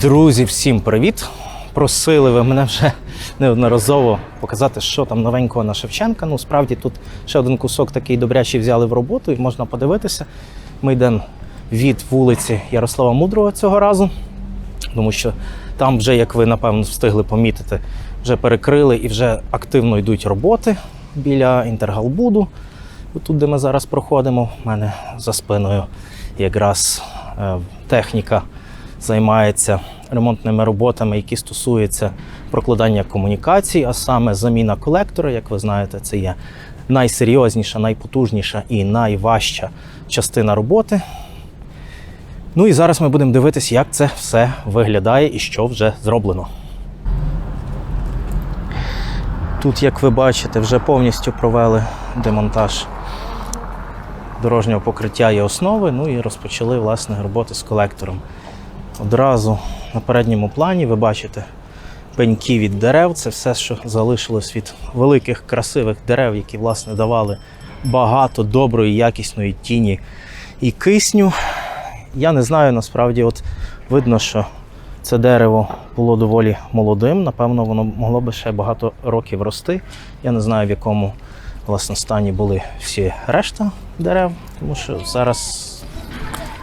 Друзі, всім привіт! Просили ви мене вже неодноразово показати, що там новенького на Шевченка. Ну, справді тут ще один кусок такий добрячий взяли в роботу і можна подивитися. Ми йдемо від вулиці Ярослава Мудрого цього разу, тому що там вже, як ви напевно встигли помітити, вже перекрили і вже активно йдуть роботи біля Інтергалбуду. Тут, де ми зараз проходимо, в мене за спиною якраз е, техніка займається ремонтними роботами, які стосуються прокладання комунікацій, а саме заміна колектора. Як ви знаєте, це є найсерйозніша, найпотужніша і найважча частина роботи. Ну і зараз ми будемо дивитися, як це все виглядає і що вже зроблено. Тут, як ви бачите, вже повністю провели демонтаж дорожнього покриття і основи, ну і розпочали власне роботи з колектором. Одразу на передньому плані ви бачите пеньки від дерев. Це все, що залишилось від великих красивих дерев, які власне давали багато доброї, якісної тіні і кисню. Я не знаю, насправді, от видно, що це дерево було доволі молодим. Напевно, воно могло би ще багато років рости. Я не знаю, в якому власне стані були всі решта дерев, тому що зараз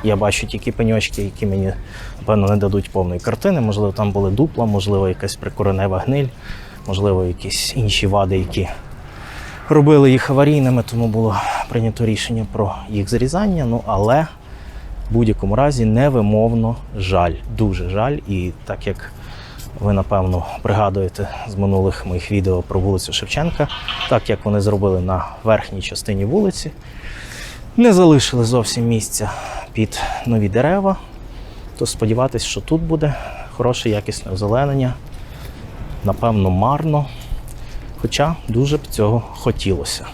я бачу тільки пеньочки, які мені напевно не дадуть повної картини. Можливо, там були дупла, можливо, якась прикоренева гниль, можливо, якісь інші вади, які робили їх аварійними, тому було прийнято рішення про їх зрізання. Ну але в будь-якому разі невимовно жаль, дуже жаль. І так як ви напевно пригадуєте з минулих моїх відео про вулицю Шевченка, так як вони зробили на верхній частині вулиці, не залишили зовсім місця під нові дерева, то сподіватися, що тут буде хороше якісне озеленення, напевно, марно. Хоча дуже б цього хотілося.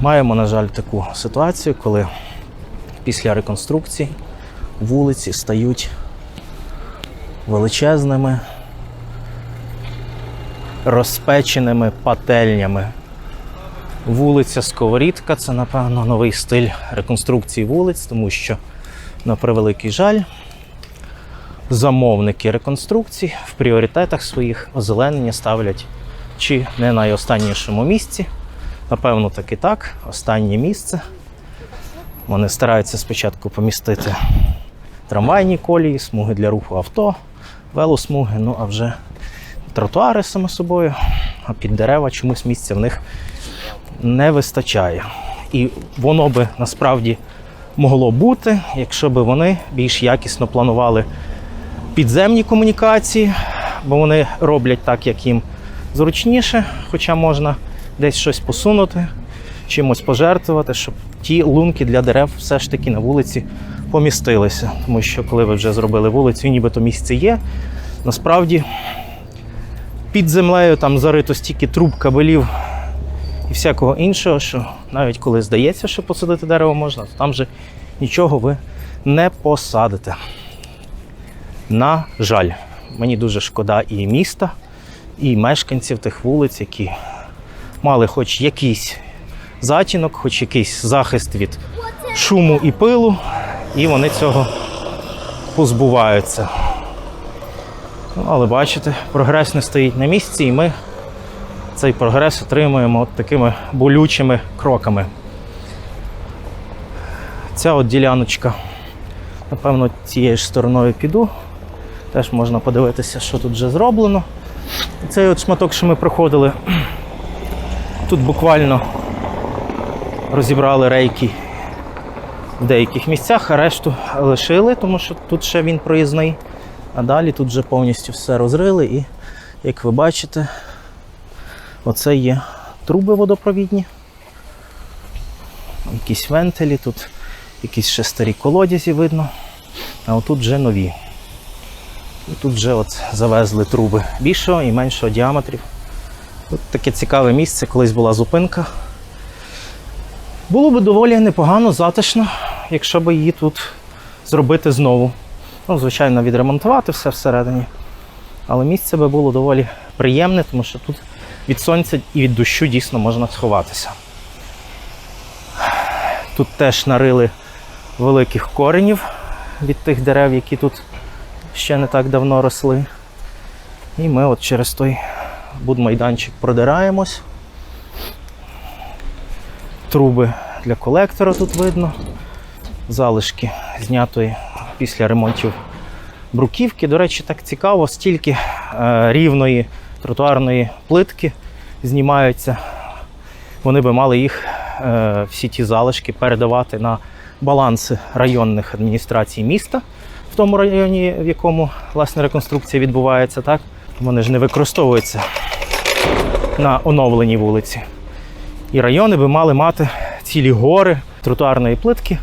Маємо, на жаль, таку ситуацію, коли після реконструкції вулиці стають величезними, розпеченими пательнями. Вулиця Сковорідка це, напевно, новий стиль реконструкції вулиць, тому що, на превеликий жаль, замовники реконструкцій в пріоритетах своїх озеленення ставлять чи не найостаннішому місці. Напевно, так і так, останнє місце. Вони стараються спочатку помістити трамвайні колії, смуги для руху авто, велосмуги, ну а вже тротуари, само собою, а під дерева чомусь місця в них не вистачає. І воно би насправді могло бути, якщо б вони більш якісно планували підземні комунікації, бо вони роблять так, як їм зручніше, хоча можна десь щось посунути, чимось пожертвувати, щоб ті лунки для дерев все ж таки на вулиці помістилися. Тому що коли ви вже зробили вулицю, нібито місце є, насправді під землею там зарито стільки труб, кабелів і всякого іншого, що навіть коли здається, що посадити дерево можна, то там же нічого ви не посадите. На жаль, мені дуже шкода і міста, і мешканців тих вулиць, які мали хоч якийсь затінок, хоч якийсь захист від шуму і пилу, і вони цього позбуваються. Ну, але бачите, прогрес не стоїть на місці, і ми цей прогрес отримуємо от такими болючими кроками. Ця от діляночка, напевно, цією ж стороною піду. Теж можна подивитися, що тут вже зроблено. Цей от шматок, що ми проходили, тут буквально розібрали рейки в деяких місцях, а решту лишили, тому що тут ще він проїзний. А далі тут вже повністю все розрили і, як ви бачите, оце є труби водопровідні, якісь вентилі, тут якісь ще старі колодязі видно, а отут вже нові. І тут вже от завезли труби більшого і меншого діаметрів. Тут таке цікаве місце, колись була зупинка. Було б доволі непогано, затишно, якщо б її тут зробити знову. Ну, звичайно, відремонтувати все всередині. Але місце би було доволі приємне, тому що тут від сонця і від дощу дійсно можна сховатися. Тут теж нарили великих коренів від тих дерев, які тут ще не так давно росли. І ми от через той будмайданчик продираємось. Труби для колектора тут видно. Залишки знятої після ремонтів бруківки. До речі, так цікаво, стільки е, рівної тротуарної плитки знімаються. Вони би мали їх е, всі ті залишки передавати на баланси районних адміністрацій міста в тому районі, в якому власне реконструкція відбувається, так вони ж не використовуються на оновленій вулиці. І райони би мали мати цілі гори тротуарної плитки,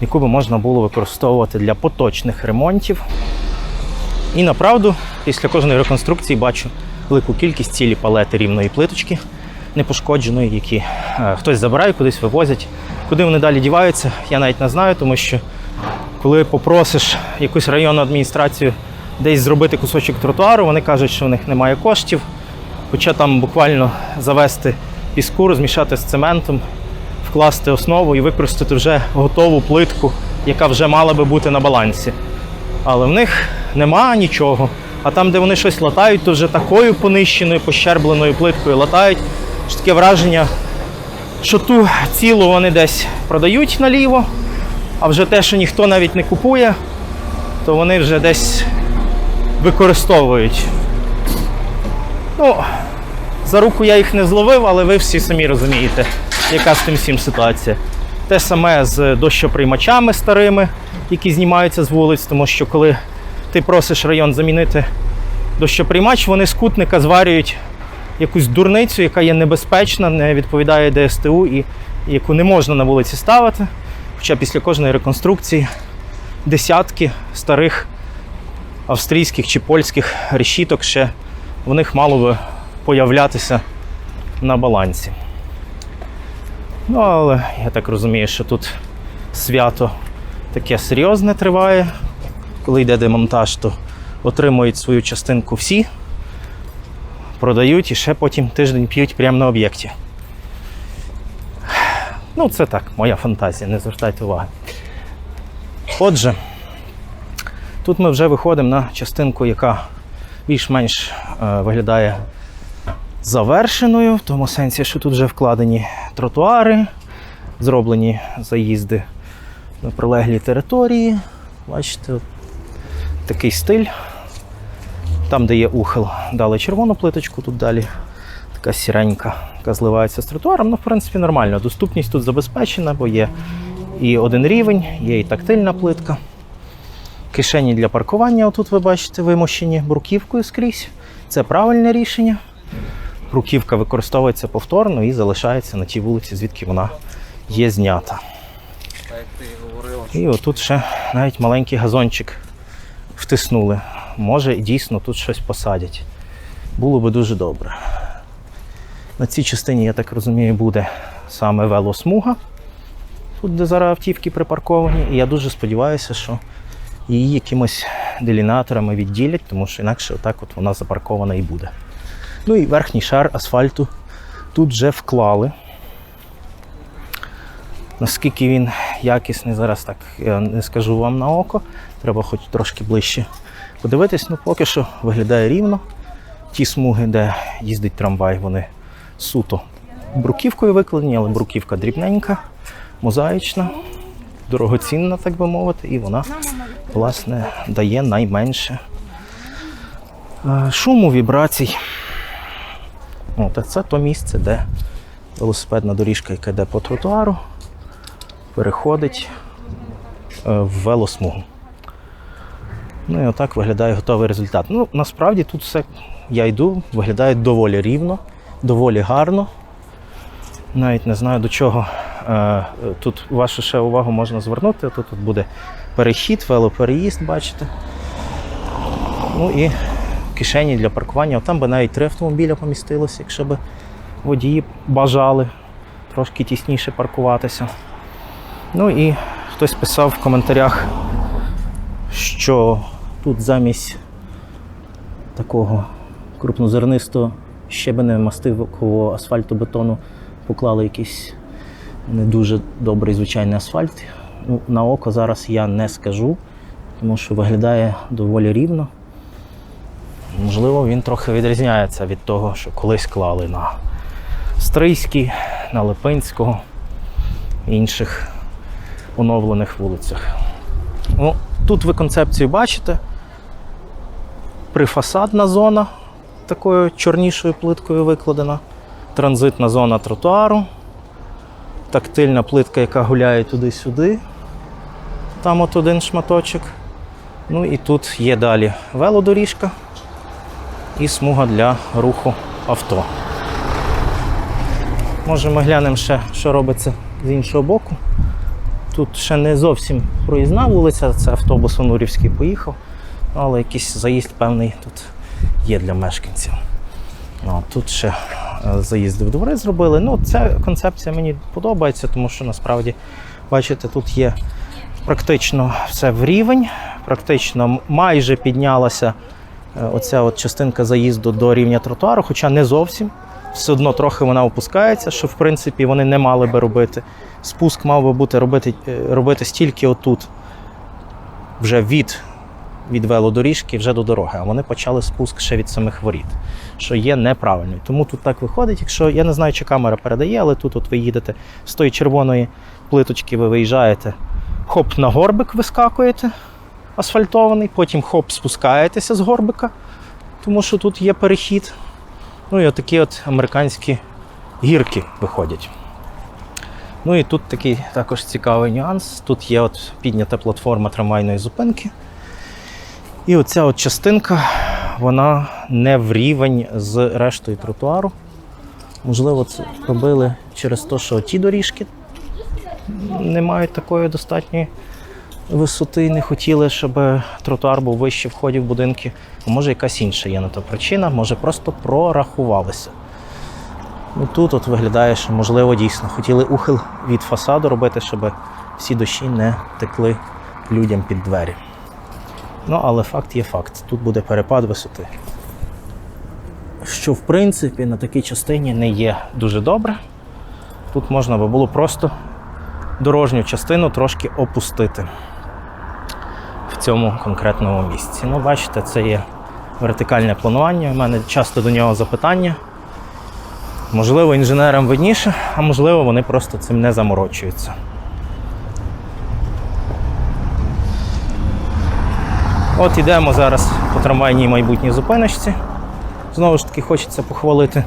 яку би можна було використовувати для поточних ремонтів. І направду, після кожної реконструкції бачу велику кількість цілі палети рівної плиточки непошкодженої, які е, хтось забирає, кудись вивозять. Куди вони далі діваються, я навіть не знаю, тому що коли попросиш якусь районну адміністрацію десь зробити кусочок тротуару, вони кажуть, що в них немає коштів. Хоча там буквально завести піску, розмішати з цементом, вкласти основу і використати вже готову плитку, яка вже мала би бути на балансі. Але в них нема нічого. А там, де вони щось латають, то вже такою понищеною, пощербленою плиткою латають. що Таке враження, що ту цілу вони десь продають наліво, а вже те, що ніхто навіть не купує, то вони вже десь використовують. Ну, за руку я їх не зловив, але ви всі самі розумієте, яка з тим всім ситуація. Те саме з дощоприймачами старими, які знімаються з вулиць, тому що коли ти просиш район замінити дощоприймач, вони з кутника зварюють якусь дурницю, яка є небезпечна, не відповідає ДСТУ і яку не можна на вулиці ставити. Хоча після кожної реконструкції десятки старих австрійських чи польських решіток ще в них мало би появлятися на балансі. Ну, але я так розумію, що тут свято таке серйозне триває. Коли йде демонтаж, то отримують свою частинку всі, продають і ще потім тиждень п'ють прямо на об'єкті. Ну, це так, моя фантазія, не звертайте уваги. Отже, тут ми вже виходимо на частинку, яка більш-менш е, виглядає завершеною, в тому сенсі, що тут вже вкладені тротуари, зроблені заїзди на прилеглі території. Бачите, такий стиль. Там, де є ухил, дали червону плиточку, тут далі така сіренька, яка зливається з тротуаром. Ну, в принципі, нормально. Доступність тут забезпечена, бо є і один рівень, є і тактильна плитка. Кишені для паркування, отут ви бачите, вимощені бруківкою скрізь. Це правильне рішення. Бруківка використовується повторно і залишається на тій вулиці, звідки вона є знята. І отут ще навіть маленький газончик втиснули. Може, дійсно тут щось посадять. Було би дуже добре. На цій частині, я так розумію, буде саме велосмуга, тут, де зараз автівки припарковані. І я дуже сподіваюся, що її якимось делінаторами відділять, тому що інакше отак от вона запаркована і буде. Ну і верхній шар асфальту тут вже вклали. Наскільки він якісний, зараз так я не скажу вам на око. Треба хоч трошки ближче подивитись. Ну, поки що виглядає рівно. Ті смуги, де їздить трамвай, вони суто бруківкою викладені, але бруківка дрібненька, мозаїчна, дорогоцінна, так би мовити, і вона, власне, дає найменше е, шуму, вібрацій. От, це то місце, де велосипедна доріжка, яка йде по тротуару, переходить е, в велосмугу. Ну і отак виглядає готовий результат. Ну, насправді тут все, я йду, виглядає доволі рівно, доволі гарно. Навіть не знаю до чого. Е, тут вашу ще увагу можна звернути. Тут, тут буде перехід, велопереїзд, бачите. Ну і кишені для паркування. Там би навіть три автомобіля помістилося, якщо б водії бажали трошки тісніше паркуватися. Ну і хтось писав в коментарях, що тут замість такого крупнозернистого щебенемастивкового асфальтобетону поклали якийсь не дуже добрий звичайний асфальт. Ну, на око зараз я не скажу, тому що виглядає доволі рівно. Можливо, він трохи відрізняється від того, що колись клали на Стрийській, на Липинського інших оновлених вулицях. Ну, тут ви концепцію бачите. Прифасадна зона такою чорнішою плиткою викладена, транзитна зона тротуару, тактильна плитка, яка гуляє туди-сюди. Там от один шматочок. Ну і тут є далі велодоріжка і смуга для руху авто. Може, ми глянемо ще, що робиться з іншого боку. Тут ще не зовсім проїзна вулиця, це автобус Онурівський поїхав, але якийсь заїзд певний тут є для мешканців. Ну, тут ще е, заїзди в двори зробили. Ну, ця концепція мені подобається, тому що насправді, бачите, тут є практично все в рівень, практично майже піднялася оця от частинка заїзду до рівня тротуару, хоча не зовсім. Все одно трохи вона опускається, що в принципі вони не мали би робити. Спуск мав би бути робити, е, робити стільки отут, вже від, від велодоріжки, вже до дороги. А вони почали спуск ще від самих воріт, що є неправильною. Тому тут так виходить. Якщо я не знаю, чи камера передає, але тут от ви їдете з тої червоної плиточки, ви виїжджаєте, хоп, на горбик вискакуєте асфальтований, потім хоп, спускаєтеся з горбика, тому що тут є перехід. Ну і отакі от американські гірки виходять. Ну і тут такий також цікавий нюанс. Тут є от піднята платформа трамвайної зупинки. І оця от частинка, вона не в рівень з рештою тротуару. Можливо, це робили через те, що ті доріжки не мають такої достатньої висоти, не хотіли, щоб тротуар був вище входів в будинки. Може якась інша є на то причина, може просто прорахувалися. Ну, тут от виглядає, що можливо дійсно хотіли ухил від фасаду робити, щоб всі дощі не текли людям під двері. Ну, але факт є факт. Тут буде перепад висоти. Що в принципі на такій частині не є дуже добре. Тут можна би було просто дорожню частину трошки опустити в цьому конкретному місці. Ну, бачите, це є вертикальне планування. У мене часто до нього запитання. Можливо, інженерам видніше, а можливо, вони просто цим не заморочуються. От ідемо зараз по трамвайній майбутній зупиночці. Знову ж таки, хочеться похвалити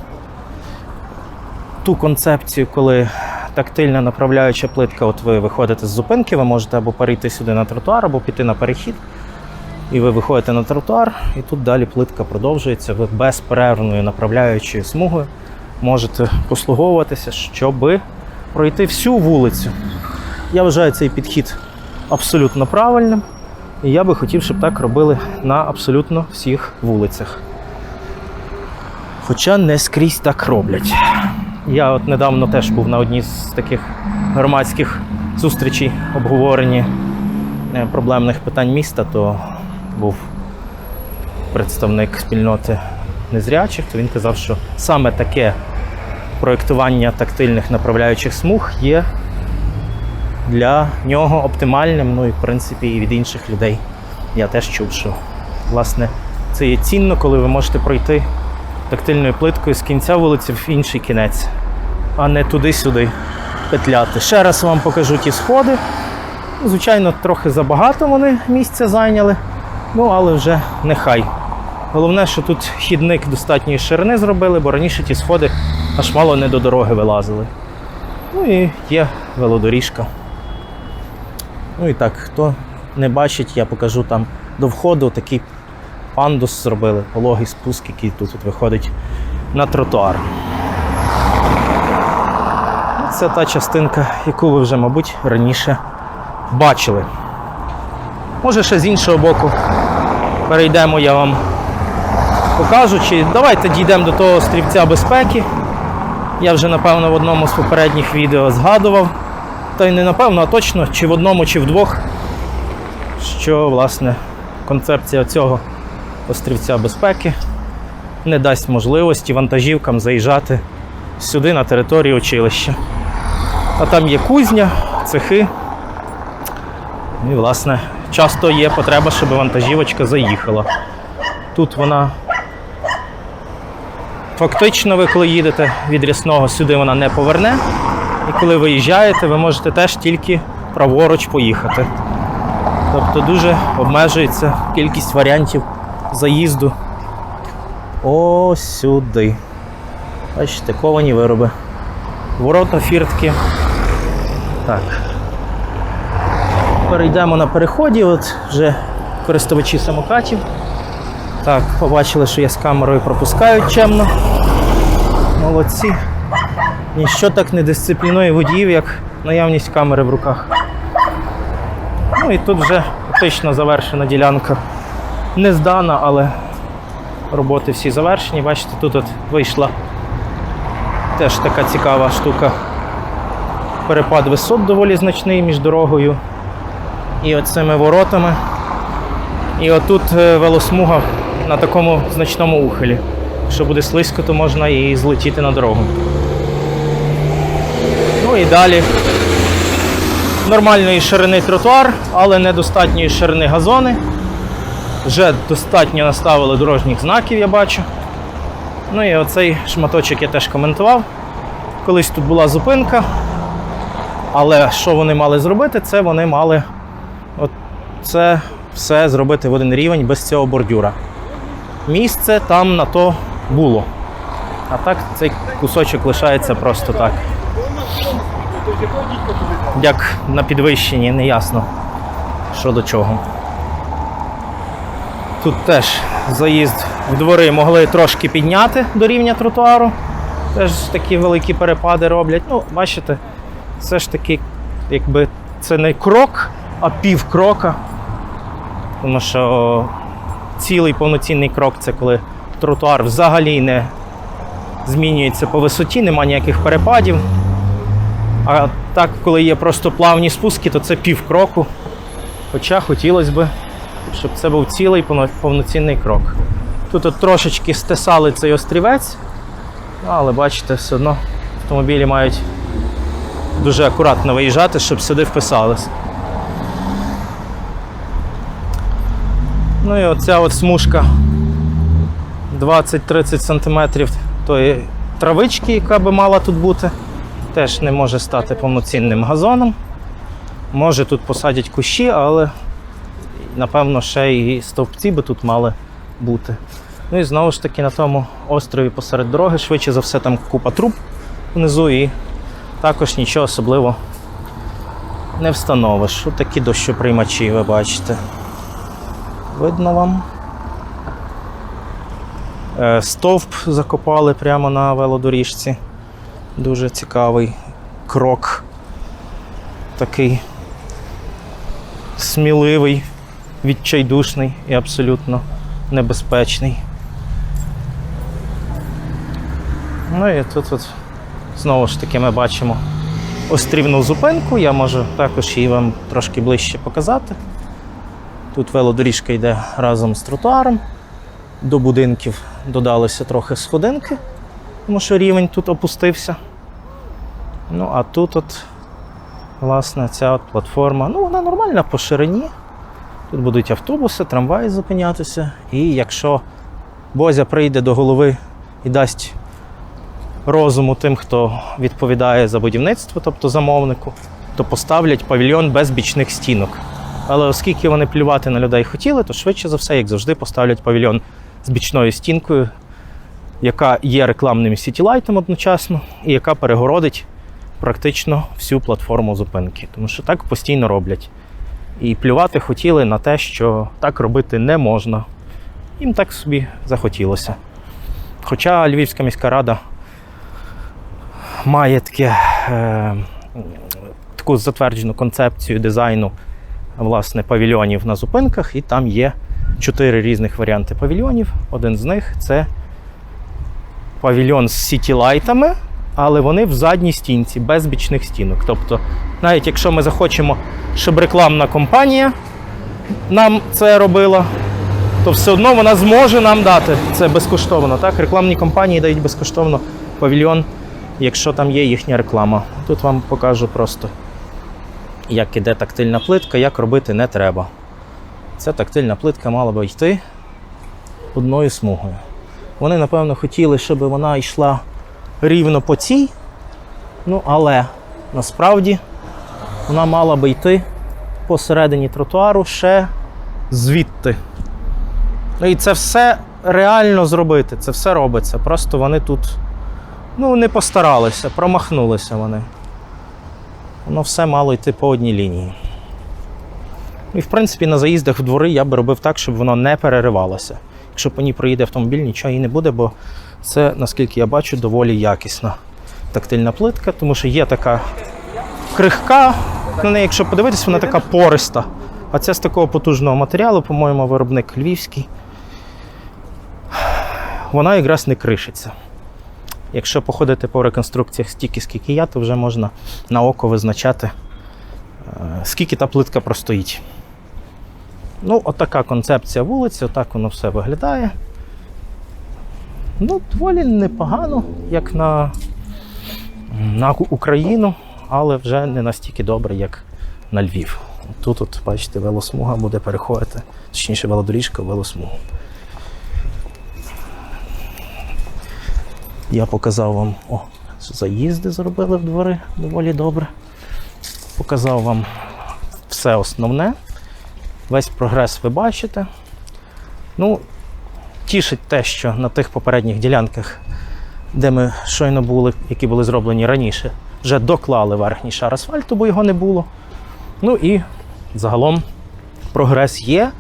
ту концепцію, коли тактильна направляюча плитка, от ви виходите з зупинки, ви можете або перейти сюди на тротуар, або піти на перехід. І ви виходите на тротуар, і тут далі плитка продовжується. Ви безперервною направляючою смугою можете послуговуватися, щоб пройти всю вулицю. Я вважаю цей підхід абсолютно правильним. І я би хотів, щоб так робили на абсолютно всіх вулицях. Хоча не скрізь так роблять. Я от недавно теж був на одній з таких громадських зустрічей обговорення е, проблемних питань міста, то був представник спільноти незрячих, то він казав, що саме таке проєктування тактильних направляючих смуг є для нього оптимальним. Ну і в принципі і від інших людей я теж чув, що власне це є цінно, коли ви можете пройти тактильною плиткою з кінця вулиці в інший кінець, а не туди-сюди петляти. Ще раз вам покажу ті сходи. Звичайно, трохи забагато вони місця зайняли, ну але вже нехай. Головне, що тут хідник достатньої ширини зробили, бо раніше ті сходи аж мало не до дороги вилазили. Ну і є велодоріжка. Ну і так, хто не бачить, я покажу там до входу такий пандус зробили, пологий спуск, який тут от виходить на тротуар. Ну, Це та частинка, яку ви вже, мабуть, раніше бачили. Може, ще з іншого боку перейдемо, я вам покажу. Чи давайте дійдемо до того стрільця безпеки. Я вже, напевно, в одному з попередніх відео згадував. Та й не напевно, а точно, чи в одному, чи в двох, що власне концепція цього острівця безпеки не дасть можливості вантажівкам заїжджати сюди на територію училища. А там є кузня, цехи. І, власне, часто є потреба, щоб вантажівочка заїхала. Тут вона фактично, ви коли їдете від рясного, сюди вона не поверне. І коли виїжджаєте, ви можете теж тільки праворуч поїхати. Тобто дуже обмежується кількість варіантів заїзду ось сюди. Бачите, ковані вироби. Ворота, фіртки. Так. Перейдемо на переході. От вже користувачі самокатів. Так, побачили, що я з камерою пропускаю чемно. Молодці. Ніщо так не дисциплінує водіїв, як наявність камери в руках. Ну і тут вже фактично завершена ділянка. Не здана, але роботи всі завершені. Бачите, тут от вийшла теж така цікава штука. Перепад висот доволі значний між дорогою і оцими воротами. І отут е, велосмуга на такому значному ухилі. Якщо буде слизько, то можна і злетіти на дорогу. Ну і далі нормальної ширини тротуар, але недостатньої ширини газони. Вже достатньо наставили дорожніх знаків, я бачу. Ну і оцей шматочок я теж коментував. Колись тут була зупинка. Але що вони мали зробити? Це вони мали це все зробити в один рівень без цього бордюра. Місце там на то було. А так цей кусочок лишається просто так. Як на підвищенні, не ясно, що до чого. Тут теж заїзд в двори могли трошки підняти до рівня тротуару. Теж такі великі перепади роблять. Ну, бачите, все ж таки, якби це не крок, а пів крока. Тому що цілий повноцінний крок це коли тротуар взагалі не змінюється по висоті, нема ніяких перепадів. А так, коли є просто плавні спуски, то це пів кроку. Хоча хотілося б, щоб це був цілий повноцінний крок. Тут от трошечки стесали цей острівець, ну, але бачите, все одно автомобілі мають дуже акуратно виїжджати, щоб сюди вписались. Ну і оця от смужка 20-30 см тої травички, яка би мала тут бути, теж не може стати повноцінним газоном. Може тут посадять кущі, але напевно ще і стовпці би тут мали бути. Ну і знову ж таки на тому острові посеред дороги, швидше за все, там купа труб внизу і також нічого особливо не встановиш. Ось такі дощоприймачі, ви бачите. Видно вам. Е, Стовп закопали прямо на велодоріжці. Дуже цікавий крок. Такий сміливий, відчайдушний і абсолютно небезпечний. Ну і тут от знову ж таки ми бачимо острівну зупинку. Я можу також її вам трошки ближче показати. Тут велодоріжка йде разом з тротуаром. До будинків додалося трохи сходинки, тому що рівень тут опустився. Ну, а тут, от, власне, ця от платформа, ну, вона нормальна по ширині. Тут будуть автобуси, трамваї зупинятися. І якщо Бозя прийде до голови і дасть розуму тим, хто відповідає за будівництво, тобто замовнику, то поставлять павільйон без бічних стінок. Але оскільки вони плювати на людей хотіли, то швидше за все, як завжди, поставлять павільйон з бічною стінкою, яка є рекламним сітілайтом одночасно, і яка перегородить практично всю платформу зупинки. Тому що так постійно роблять. І плювати хотіли на те, що так робити не можна. Їм так собі захотілося. Хоча Львівська міська рада має таке, е, таку затверджену концепцію дизайну власне, павільйонів на зупинках, і там є чотири різних варіанти павільйонів. Один з них це павільйон з сітілайтами, але вони в задній стінці, без бічних стінок. Тобто, навіть якщо ми захочемо, щоб рекламна компанія нам це робила, то все одно вона зможе нам дати це безкоштовно. Так? Рекламні компанії дають безкоштовно павільйон, якщо там є їхня реклама. Тут вам покажу просто, як іде тактильна плитка, як робити не треба. Ця тактильна плитка мала би йти одною смугою. Вони, напевно, хотіли, щоб вона йшла рівно по цій, ну але насправді вона мала би йти посередині тротуару ще звідти. Ну і це все реально зробити, це все робиться. Просто вони тут ну, не постаралися, промахнулися вони. Воно все мало йти по одній лінії. І, в принципі, на заїздах в двори я би робив так, щоб воно не переривалося. Якщо по ній проїде автомобіль, нічого і не буде, бо це, наскільки я бачу, доволі якісна тактильна плитка, тому що є така крихка. На неї, якщо подивитись, вона така пориста. А це з такого потужного матеріалу, по-моєму, виробник львівський. Вона якраз не кришиться. Якщо походити по реконструкціях стільки, скільки я, то вже можна на око визначати, е, скільки та плитка простоїть. Ну, отака концепція вулиці, отак воно все виглядає. Ну, доволі непогано, як на, на Україну, але вже не настільки добре, як на Львів. Тут, от, бачите, велосмуга буде переходити, точніше, велодоріжка велосмугу. Я показав вам, о, заїзди зробили в двори доволі добре. Показав вам все основне. Весь прогрес ви бачите. Ну, тішить те, що на тих попередніх ділянках, де ми щойно були, які були зроблені раніше, вже доклали верхній шар асфальту, бо його не було. Ну і загалом прогрес є.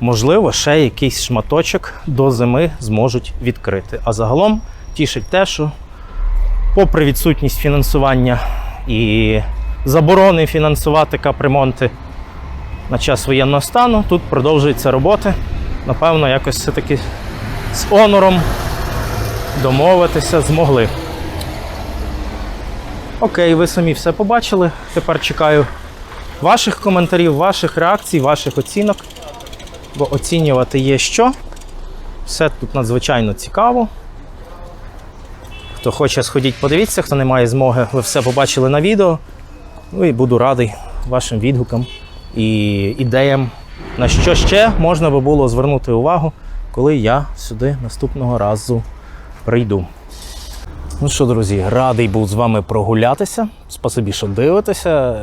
Можливо, ще якийсь шматочок до зими зможуть відкрити. А загалом тішить те, що, попри відсутність фінансування і заборони фінансувати капремонти на час воєнного стану, тут продовжуються роботи. Напевно, якось все-таки з онором домовитися змогли. Окей, ви самі все побачили. Тепер чекаю ваших коментарів, ваших реакцій, ваших оцінок. Бо оцінювати є що. Все тут надзвичайно цікаво. Хто хоче, сходіть, подивіться, хто не має змоги, ви все побачили на відео. Ну і буду радий вашим відгукам і ідеям, на що ще можна би було звернути увагу, коли я сюди наступного разу прийду. Ну що, друзі, радий був з вами прогулятися. Спасибі, що дивитеся.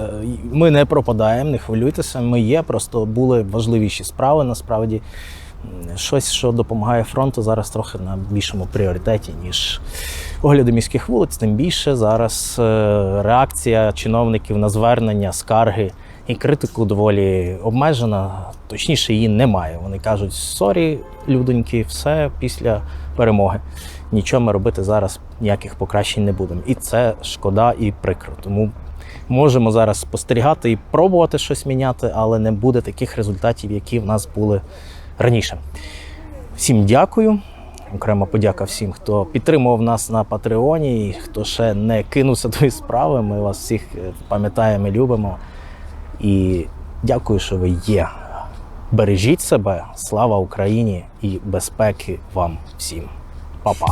Ми не пропадаємо, не хвилюйтеся. Ми є, просто були важливіші справи насправді. Щось, що допомагає фронту, зараз трохи на більшому пріоритеті, ніж огляди міських вулиць. Тим більше зараз е, реакція чиновників на звернення, скарги і критику доволі обмежена. Точніше, її немає. Вони кажуть: сорі, людоньки, все після перемоги. Нічого ми робити зараз ніяких покращень не будемо. І це шкода і прикро. Тому можемо зараз спостерігати і пробувати щось міняти, але не буде таких результатів, які в нас були раніше. Всім дякую. Окрема подяка всім, хто підтримував нас на Патреоні і хто ще не кинувся до справи. Ми вас всіх е, пам'ятаємо і любимо. І дякую, що ви є. Бережіть себе, слава Україні і безпеки вам всім. Па-па.